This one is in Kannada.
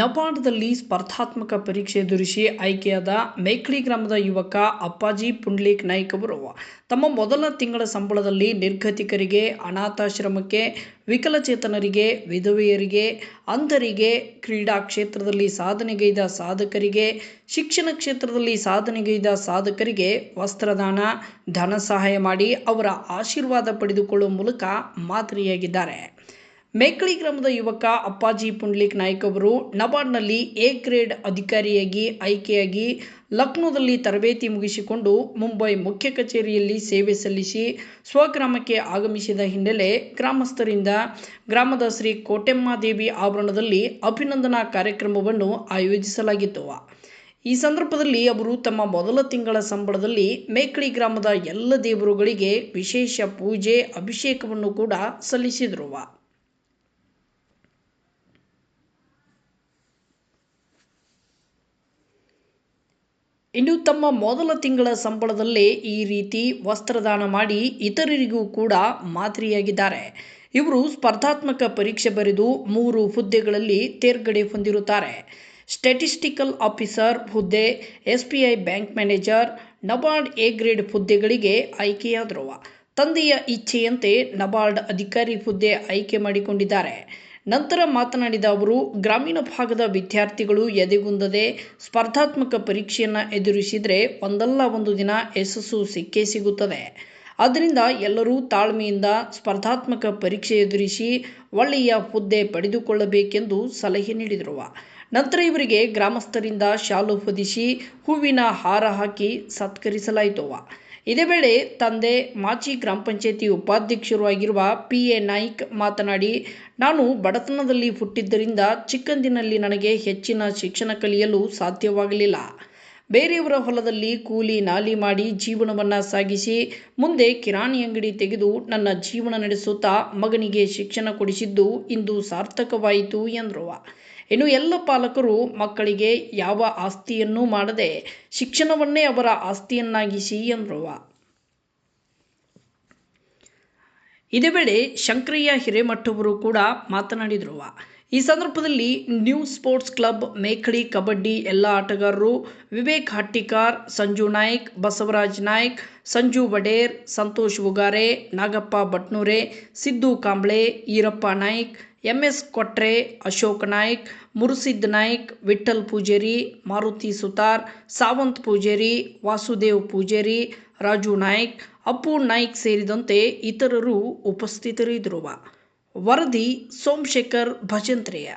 ನಬಾರ್ಡ್ದಲ್ಲಿ ಸ್ಪರ್ಧಾತ್ಮಕ ಪರೀಕ್ಷೆ ಎದುರಿಸಿ ಆಯ್ಕೆಯಾದ ಮೇಕ್ಳಿ ಗ್ರಾಮದ ಯುವಕ ಅಪ್ಪಾಜಿ ಪುಂಡ್ಲಿಕ್ ನಾಯ್ಕ್ ಅವರು ತಮ್ಮ ಮೊದಲ ತಿಂಗಳ ಸಂಬಳದಲ್ಲಿ ನಿರ್ಗತಿಕರಿಗೆ, ಅನಾಥಾಶ್ರಮಕ್ಕೆ, ವಿಕಲಚೇತನರಿಗೆ, ವಿಧವೆಯರಿಗೆ, ಅಂಧರಿಗೆ, ಕ್ರೀಡಾ ಕ್ಷೇತ್ರದಲ್ಲಿ ಸಾಧನೆಗೈದ ಸಾಧಕರಿಗೆ, ಶಿಕ್ಷಣ ಕ್ಷೇತ್ರದಲ್ಲಿ ಸಾಧನೆಗೈದ ಸಾಧಕರಿಗೆ ವಸ್ತ್ರದಾನ, ಧನ ಸಹಾಯ ಮಾಡಿ ಅವರ ಆಶೀರ್ವಾದ ಪಡೆದುಕೊಳ್ಳುವ ಮೂಲಕ ಮಾದರಿಯಾಗಿದ್ದಾರೆ. ಮೇಕಳಿ ಗ್ರಾಮದ ಯುವಕ ಅಪ್ಪಾಜಿ ಪುಂಡ್ಲಿಕ್ ನಾಯ್ಕ ಅವರು ನಬಾರ್ಡ್ನಲ್ಲಿ ಎ ಗ್ರೇಡ್ ಅಧಿಕಾರಿಯಾಗಿ, ಆಯ್ಕೆಯಾಗಿ ಲಕ್ನೋದಲ್ಲಿ ತರಬೇತಿ ಮುಗಿಸಿಕೊಂಡು ಮುಂಬೈ ಮುಖ್ಯ ಕಚೇರಿಯಲ್ಲಿ ಸೇವೆ ಸಲ್ಲಿಸಿ ಸ್ವಗ್ರಾಮಕ್ಕೆ ಆಗಮಿಸಿದ ಹಿನ್ನೆಲೆ ಗ್ರಾಮಸ್ಥರಿಂದ ಗ್ರಾಮದ ಶ್ರೀ ಕೋಟೆಮ್ಮಾದೇವಿ ಆವರಣದಲ್ಲಿ ಅಭಿನಂದನಾ ಕಾರ್ಯಕ್ರಮವನ್ನು ಆಯೋಜಿಸಲಾಗಿತ್ತು. ಈ ಸಂದರ್ಭದಲ್ಲಿ ಅವರು ತಮ್ಮ ಮೊದಲ ತಿಂಗಳ ಸಂಬಳದಲ್ಲಿ ಮೇಕಳಿ ಗ್ರಾಮದ ಎಲ್ಲ ದೇವರುಗಳಿಗೆ ವಿಶೇಷ ಪೂಜೆ, ಅಭಿಷೇಕವನ್ನು ಕೂಡ ಸಲ್ಲಿಸಿದರು. ಇನ್ನು ತಮ್ಮ ಮೊದಲ ತಿಂಗಳ ಸಂಬಳದಲ್ಲೇ ಈ ರೀತಿ ವಸ್ತ್ರದಾನ ಮಾಡಿ ಇತರರಿಗೂ ಕೂಡ ಮಾದರಿಯಾಗಿದ್ದಾರೆ. ಇವರು ಸ್ಪರ್ಧಾತ್ಮಕ ಪರೀಕ್ಷೆ ಬರೆದು ಮೂರು ಹುದ್ದೆಗಳಲ್ಲಿ ತೇರ್ಗಡೆ ಹೊಂದಿರುತ್ತಾರೆ. ಸ್ಟ್ಯಾಟಿಸ್ಟಿಕಲ್ ಆಫೀಸರ್ ಹುದ್ದೆ S B I bank manager, NABARD A grade ಹುದ್ದೆಗಳಿಗೆ ಆಯ್ಕೆಯಾದರು. ತಂದೆಯ ಇಚ್ಛೆಯಂತೆ ನಬಾರ್ಡ್ ಅಧಿಕಾರಿ ಹುದ್ದೆ ಆಯ್ಕೆ ಮಾಡಿಕೊಂಡಿದ್ದಾರೆ. ನಂತರ ಮಾತನಾಡಿದ ಅವರು, ಗ್ರಾಮೀಣ ಭಾಗದ ವಿದ್ಯಾರ್ಥಿಗಳು ಎದೆಗುಂದದೆ ಸ್ಪರ್ಧಾತ್ಮಕ ಪರೀಕ್ಷೆಯನ್ನು ಎದುರಿಸಿದರೆ ಒಂದಲ್ಲ ಒಂದು ದಿನ ಯಶಸ್ಸು ಸಿಕ್ಕೇ ಸಿಗುತ್ತದೆ. ಆದ್ದರಿಂದ ಎಲ್ಲರೂ ತಾಳ್ಮೆಯಿಂದ ಸ್ಪರ್ಧಾತ್ಮಕ ಪರೀಕ್ಷೆ ಎದುರಿಸಿ ಒಳ್ಳೆಯ ಹುದ್ದೆ ಪಡೆದುಕೊಳ್ಳಬೇಕೆಂದು ಸಲಹೆ ನೀಡಿದರು. ನಂತರ ಇವರಿಗೆ ಗ್ರಾಮಸ್ಥರಿಂದ ಶಾಲು ಹೊದಿಸಿ ಹೂವಿನ ಹಾರ ಹಾಕಿ ಸತ್ಕರಿಸಲಾಯಿತು. ಇದೇ ವೇಳೆ ತಂದೆ ಮಾಚಿ ಗ್ರಾಮ ಪಂಚಾಯತಿ ಉಪಾಧ್ಯಕ್ಷರು ಆಗಿರುವ ಪಿ ಎ ನಾಯ್ಕ್ ಮಾತನಾಡಿ, ನಾನು ಬಡತನದಲ್ಲಿ ಹುಟ್ಟಿದ್ದರಿಂದ ಚಿಕ್ಕಂದಿನಲ್ಲಿ ನನಗೆ ಹೆಚ್ಚಿನ ಶಿಕ್ಷಣ ಕಲಿಯಲು ಸಾಧ್ಯವಾಗಲಿಲ್ಲ. ಬೇರೆಯವರ ಹೊಲದಲ್ಲಿ ಕೂಲಿ ನಾಲಿ ಮಾಡಿ ಜೀವನವನ್ನು ಸಾಗಿಸಿ ಮುಂದೆ ಕಿರಾಣಿ ಅಂಗಡಿ ತೆಗೆದು ನನ್ನ ಜೀವನ ನಡೆಸುತ್ತಾ ಮಗನಿಗೆ ಶಿಕ್ಷಣ ಕೊಡಿಸಿದ್ದು ಇಂದು ಸಾರ್ಥಕವಾಯಿತು ಎಂದ್ರವ ಇನ್ನು ಎಲ್ಲ ಪಾಲಕರು ಮಕ್ಕಳಿಗೆ ಯಾವ ಆಸ್ತಿಯನ್ನೂ ಮಾಡದೆ ಶಿಕ್ಷಣವನ್ನೇ ಅವರ ಆಸ್ತಿಯನ್ನಾಗಿಸಿ ಎಂದ್ರವ ಇದೇ ವೇಳೆ ಶಂಕರಯ್ಯ ಹಿರೇಮಠವರು ಕೂಡ ಮಾತನಾಡಿದರು. ಈ ಸಂದರ್ಭದಲ್ಲಿ new sports club Mekhadi kabaddi ಎಲ್ಲ ಆಟಗಾರರು ವಿವೇಕ್ ಹಟ್ಟಿಕಾರ್, ಸಂಜು ನಾಯ್ಕ್, ಬಸವರಾಜ್ ನಾಯ್ಕ್, ಸಂಜು ವಡೇರ್, ಸಂತೋಷ್ ಉಗಾರೆ, ನಾಗಪ್ಪ ಭಟ್ನೂರೆ, ಸಿದ್ದು ಕಾಂಬ್ಳೆ, ಈರಪ್ಪ ನಾಯ್ಕ್ ಎಂ ಎಸ್ ಕೊಟ್ರೆ ಅಶೋಕ್ ನಾಯ್ಕ್, ಮುರುಸಿದ್ ನಾಯ್ಕ್ ವಿಠಲ್ ಪೂಜೇರಿ, ಮಾರುತಿ ಸುತಾರ್, ಸಾವಂತ್ ಪೂಜೇರಿ, ವಾಸುದೇವ್ ಪೂಜೇರಿ, ರಾಜು ನಾಯ್ಕ್ ಅಪ್ಪು ನಾಯ್ಕ್ ಸೇರಿದಂತೆ ಇತರರು ಉಪಸ್ಥಿತರಿದ್ದರು. ವರದಿ ಸೋಮಶೇಖರ್ ಭಜಂತ್ರೆಯ